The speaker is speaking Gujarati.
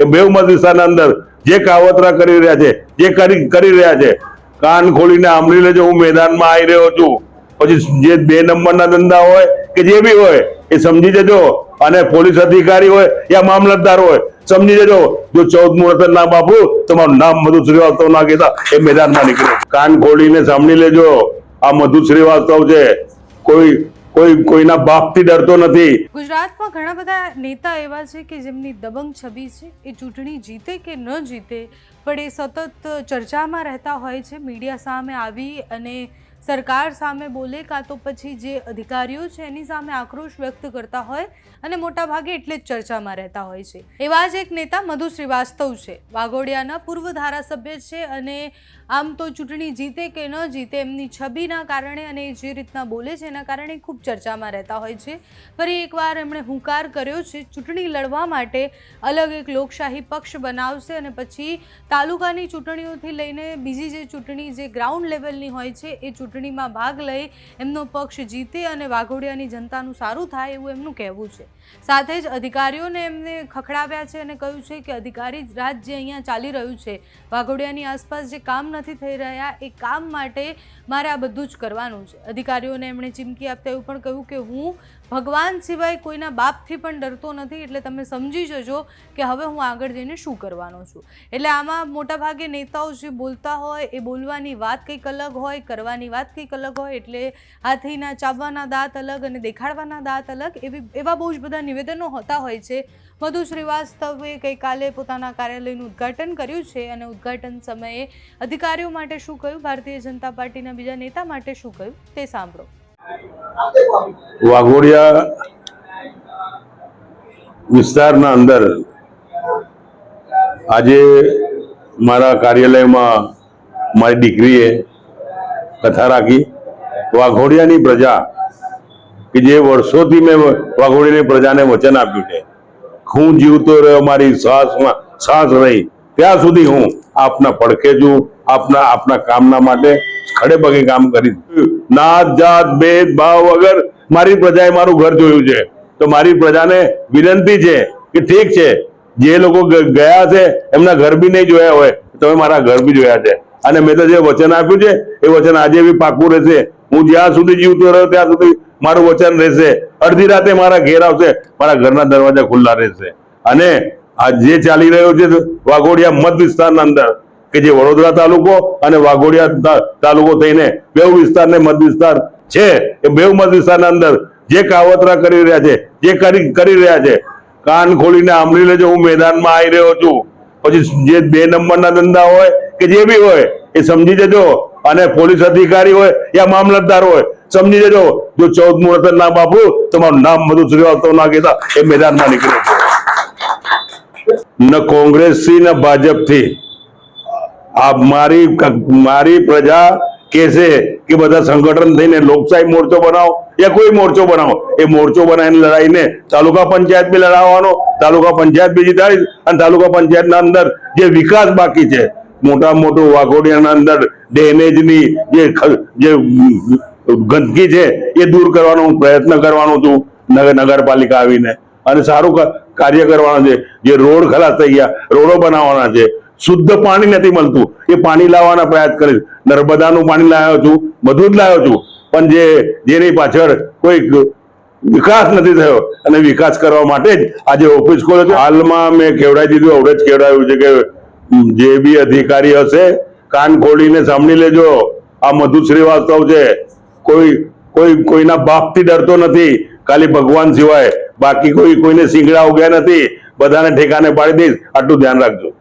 એ બેવ મત અંદર જે કાવતરા કરી રહ્યા છે, જે કરી કરી રહ્યા છે, કાન ખોલીને આંબળી લેજો, હું મેદાનમાં આવી રહ્યો છું. પછી જે બે નંબરના ધંધા હોય કે જે બી હોય, એ સમજી જજો. અને પોલીસ અધિકારી હોય યા મામલતદાર હોય, સમજી જજો. જો ચૌદ મુહૂર્ત ના બાપુ, તમારું નામ મધુ શ્રીવાસ્તવ ના કહેતા, એ મેદાનમાં નીકળે કાન ખોલીને સાંભળી લેજો. આ મધુ શ્રીવાસ્તવ છે. કોઈ કોઈ કોઈના બાપથી ડરતો નથી. ગુજરાતમાં ઘણા બધા નેતા એવા છે કે જેમની દબંગ છબી છે, એ ચૂંટણી જીતે કે ન જીતે, પણ એ સતત ચર્ચામાં રહેતા હોય છે, મીડિયા સામે આવી અને સરકાર સામે બોલે કાં તો પછી જે અધિકારીઓ છે એની સામે આક્રોશ વ્યક્ત કરતા હોય અને મોટાભાગે એટલે જ ચર્ચામાં રહેતા હોય છે. એવા જ એક નેતા મધુ શ્રીવાસ્તવ છે. વાઘોડિયાના પૂર્વ ધારાસભ્ય છે અને આમ તો ચૂંટણી જીતે કે ન જીતે એમની છબીના કારણે અને જે રીતના બોલે છે એના કારણે ખૂબ ચર્ચામાં રહેતા હોય છે. ફરી એકવાર એમણે હુંકાર કર્યો છે, ચૂંટણી લડવા માટે અલગ એક લોકશાહી પક્ષ બનાવશે અને પછી તાલુકાની ચૂંટણીઓથી લઈને બીજી જે ચૂંટણી જે ગ્રાઉન્ડ લેવલની હોય છે, એ ચૂંટણીમાં ભાગ લઈ એમનો પક્ષ જીતે અને વાઘોડિયાની જનતાનું સારું થાય એવું એમનું કહેવું છે. સાથે જ અધિકારીઓને એમને ખખડાવ્યા છે અને કહ્યું છે કે અધિકારી રાજ જે અહીંયા ચાલી રહ્યું છે, વાઘોડિયાની આસપાસ જે કામ નથી થઈ રહ્યા એ કામ માટે મારે આ બધું જ કરવાનું છે. અધિકારીઓને એમણે ચીમકી આપતા એવું પણ કહ્યું કે હું ભગવાન સિવાય કોઈના બાપથી પણ ડરતો નથી, એટલે તમે સમજી જજો કે હવે હું આગળ જઈને શું કરવાનો છું. એટલે આમાં મોટાભાગે નેતાઓ જે બોલતા હોય, એ બોલવાની વાત કંઈક અલગ હોય, કરવાની વાત કંઈક અલગ હોય એટલે હાથીના ચાવવાના દાંત અલગ અને દેખાડવાના દાંત અલગ, એવી એવા બહુ જ બધા નિવેદનો હોતા હોય છે. મધુ શ્રીવાસ્તવે ગઈકાલે પોતાના કાર્યાલયનું ઉદ્ઘાટન કર્યું છે અને ઉદ્ઘાટન સમયે અધિકારીઓ માટે શું કહ્યું? ભારતીય જનતા પાર્ટીના બીજા નેતા માટે શું કહ્યું? તે સાંભળો. વાઘોડિયા વિસ્તારના અંદર આજે મારા કાર્યાલયમાં મારી દીકરીએ કથા રાખી. વાઘોડિયાની પ્રજા કે જે વર્ષોથી મેં વાઘોડિયાની પ્રજાને વચન આપ્યું છે. હું જીવતો રહ્યો, મારી શ્વાસમાં શ્વાસ રહી. ત્યાં સુધી હું આપના પડખે છું, આપના આપના કામના માટે ખડે પગે કામ કરીશ નાત જાત, ભેદ ભાવ વગર મારી પ્રજાએ મારું ઘર જોયું છે. તો મારી પ્રજાને વિનંતી છે કે ઠીક છે, જે લોકો ગયા છે, એમના ઘર બી નહીં જોયા હોય તમે મારા ઘર બી જોયા છે. અને મેં તો જે વચન આપ્યું છે, એ વચન આજે બી પાકું રહેશે. હું જ્યાં સુધી જીવતો રહ્યો, ત્યાં સુધી મારું વચન રહેશે. અડધી રાતે મારા ઘેર આવશે, મારા ઘરના દરવાજા ખુલ્લા રહેશે. અને આ જે ચાલી રહ્યો છે, વાઘોડિયા મત વિસ્તારના અંદર, કે જે વડોદરા તાલુકો અને વાઘોડિયા તાલુકો થઈને બેઉ વિસ્તાર ને મત વિસ્તાર છે, એ બેઉ મત વિસ્તારના અંદર જે કાવતરા કરી રહ્યા છે, જે કરી કરી રહ્યા છે, કાન ખોલીને આંબળી લેજો, હું મેદાનમાં આવી રહ્યો છું. પછી જે બે નંબરના ધંધા હોય કે જે બી હોય એ સમજી જજો. અને પોલીસ અધિકારી હોય યા મામલતદાર હોય, સમજી જજો. જો ચૌદ મુહૂર્ત નામ આપું તમારું નામ બધું શ્રીવાસ્તવ ના કહેતા, એ મેદાનમાં નીકળે ન કોંગ્રેસથી ન ભાજપથી આ મારી મારી પ્રજા છે કે બધા સંગઠન થઈને લોકશાહી મોરચો બનાવો, યા કોઈ મોરચો બનાવો. એ મોરચો બનાવીને લડાઈને તાલુકા પંચાયત બી લડાવવાનો, તાલુકા પંચાયત બી જીતાડીશ, અને તાલુકા પંચાયતના અંદર જે વિકાસ બાકી છે મોટા મોટું વાઘોડિયાના અંદર ડેમેજની જે ગંદકી છે, એ દૂર કરવાનો હું પ્રયત્ન કરવાનો છું, નગર, નગરપાલિકા આવીને. અને સારું કાર્ય કરવાનું છે. જે રોડ ખલાસ થઈ ગયા, રોડો બનાવવાના છે. શુદ્ધ પાણી નથી મળતું. એ પાણી લાવવાના પ્રયાસ કરીશ. નર્મદાનું પાણી લાવ્યો છું, બધું જ લાવ્યો છું. પણ જે, જેની પાછળ કોઈ વિકાસ નથી થયો, અને વિકાસ કરવા માટે જ આજે ઓફિસ ખોલે છે. હાલમાં મેં કેવડાવી દીધું આવડે જ કેવડાવ્યું છે કે જે બી અધિકારી હશે, કાન ખોલીને સાંભળી લેજો. આ મધુ શ્રીવાસ્તવ છે. કોઈ કોઈ, કોઈના બાપથી ડરતો નથી. ખાલી ભગવાન સિવાય. બાકી કોઈ, કોઈને સિંગડા ઉગ્યા નથી. બધાને ઠેકાને પાડી દઈશ. આટલું ધ્યાન રાખજો.